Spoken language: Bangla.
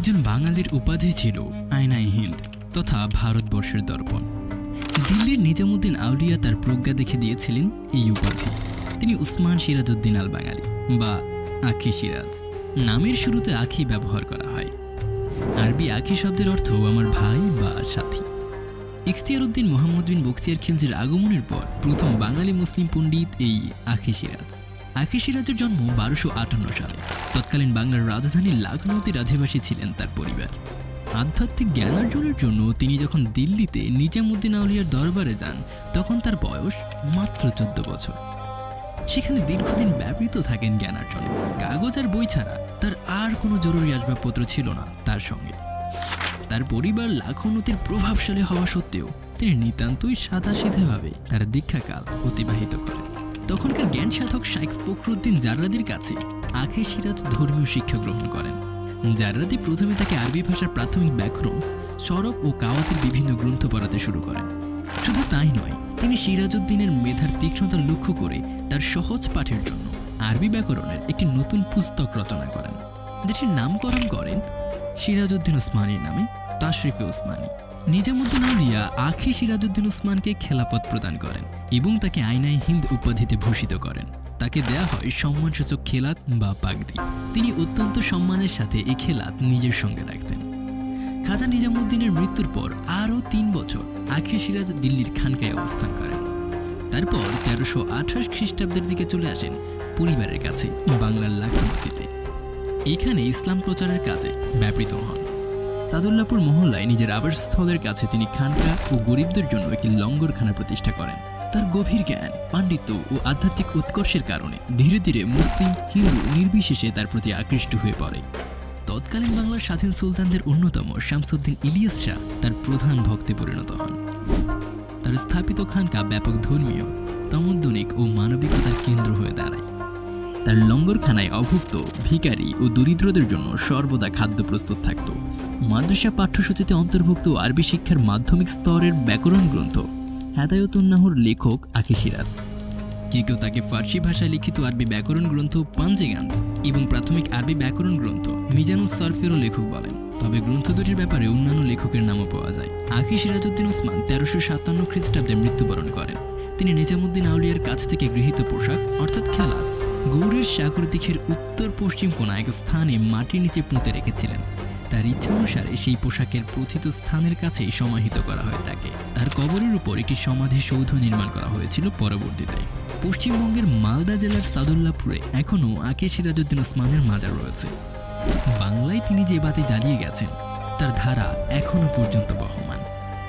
একজন বাঙালির উপাধি ছিল আয়নাই হিন্দ তথা ভারতবর্ষের দর্পণ। দিল্লির নিজামুদ্দিন আউলিয়া তার প্রজ্ঞা দেখে দিয়েছিলেন এই উপাধি। তিনি উসমান সিরাজউদ্দিন আল বাঙালি বা আখি সিরাজ। নামের শুরুতে আখি ব্যবহার করা হয়। আরবি আখি শব্দের অর্থ আমার ভাই বা সাথী। ইখতিয়ার উদ্দিন মোহাম্মদ বিন বখতিয়ার খিলজির আগমনের পর প্রথম বাঙালি মুসলিম পণ্ডিত এই আখি সিরাজ। আখি সিরাজের জন্ম বারোশো আটান্ন সালে। তৎকালীন বাংলার রাজধানী লাখনৌতির আধিবাসী ছিলেন তার পরিবার। আধ্যাত্মিক জ্ঞানার্জনের জন্য তিনি যখন দিল্লিতে নিজামুদ্দিন আউলিয়ার দরবারে যান, তখন তার বয়স মাত্র চোদ্দ বছর। সেখানে দীর্ঘদিন ব্যবহৃত থাকেন জ্ঞানার্জন কাগজ আর বই ছাড়া তার আর কোনো জরুরি আসবাবপত্র ছিল না তার সঙ্গে। তার পরিবার লাখনতির প্রভাবশালী হওয়া সত্ত্বেও তিনি নিতান্তই সাদাসিধেভাবে তার দীক্ষাকাল অতিবাহিত করেন। তখনকার জ্ঞান সাধক শাইখ ফখরুদ্দিন জাররাদির কাছে আখে সিরাজ ধর্মীয় শিক্ষা গ্রহণ করেন। জাররাদি প্রথমে তাকে আরবি ভাষার প্রাথমিক ব্যাকরণ, সরব ও কাওয়াতের বিভিন্ন গ্রন্থ পড়াতে শুরু করেন। শুধু তাই নয়, তিনি সিরাজউদ্দিনের মেধার তীক্ষ্ণতা লক্ষ্য করে তার সহজ পাঠের জন্য আরবি ব্যাকরণের একটি নতুন পুস্তক রচনা করেন। যেটির নামকরণ করেন সিরাজউদ্দিন ওসমানীর নামে তাশরিফে ওসমানী। নিজামুদ্দিন আউলিয়া আখি সিরাজউদ্দিন ওসমানকে খেলাপথ প্রদান করেন এবং তাকে আয়নায় হিন্দ উপাধিতে ভূষিত করেন। তাকে দেয়া হয় সম্মানসূচক খেলাত বা পাগড়ি। তিনি অত্যন্ত সম্মানের সাথে এই খেলাত নিজের সঙ্গে রাখতেন। খাজা নিজামুদ্দিনের মৃত্যুর পর আরও তিন বছর আখি সিরাজ দিল্লির খানকায় অবস্থান করেন। তারপর তেরোশো আঠাশ খ্রিস্টাব্দের দিকে চলে আসেন পরিবারের কাছে বাংলার লাখনৌতিতে এখানে ইসলাম প্রচারের কাজে ব্যাপৃত হন। সাদুল্লাপুর মহল্লায় নিজের আবাসস্থলের কাছে তিনি খানকা ও গরিবদের জন্য একটি লঙ্গরখানা প্রতিষ্ঠা করেন। তার গভীর জ্ঞান, পাণ্ডিত্য ও আধ্যাত্মিক উৎকর্ষের কারণে ধীরে ধীরে মুসলিম, হিন্দু নির্বিশেষে তার প্রতি আকৃষ্ট হয়ে পড়ে। তৎকালীন বাংলার স্বাধীন সুলতানদের অন্যতম শামসুদ্দিন ইলিয়াস শাহ তার প্রধান ভক্তে পরিণত হন। তার স্থাপিত খানকা ব্যাপক ধর্মীয়, তমোদ্দনিক ও মানবিকতার কেন্দ্র হয়ে দাঁড়ায়। তার লঙ্গরখানায় অভুক্ত ভিখারি ও দরিদ্রদের জন্য সর্বদা খাদ্য প্রস্তুত থাকত। মাদ্রাসা পাঠ্যসূচিতে অন্তর্ভুক্ত আরবি শিক্ষার মাধ্যমিক স্তরের ব্যাকরণ গ্রন্থ হেদায়তুন্নাহর লেখক আখি কেউ কেউ তাকে ফার্সি ভাষায় লিখিত আরবি ব্যাকরণ গ্রন্থ পাঞ্জেগাঞ্জ এবং প্রাথমিক আরবি ব্যাকরণ গ্রন্থ মিজানুস সরফেরও লেখক বলেন। তবে গ্রন্থ দুটির ব্যাপারে অন্যান্য লেখকের নামও পাওয়া যায়। আখি সিরাজউদ্দিন ওসমান তেরোশো সাতান্ন খ্রিস্টাব্দে মৃত্যুবরণ করেন। তিনি নিজামুদ্দিন আউলিয়ার কাছ থেকে গৃহীত পোশাক, অর্থাৎ খেলা, গৌড়ের সাগর দিঘির উত্তর পশ্চিম কোনা এক স্থানে মাটির নিচে পুঁতে রেখেছিলেন। তার ইচ্ছা অনুসারে সেই পোশাকের প্রথিত স্থানের কাছেই সমাহিত করা হয় তাকে। তার কবরের উপর একটি সমাধি সৌধ নির্মাণ করা হয়েছিল পরবর্তীতে। পশ্চিমবঙ্গের মালদা জেলার সাদুল্লাপুরে এখনও আকে সিরাজউদ্দিন ওসমানের মাজার রয়েছে। বাংলায় তিনি যে বাতি জ্বালিয়ে গেছেন, তার ধারা এখনও পর্যন্ত বহ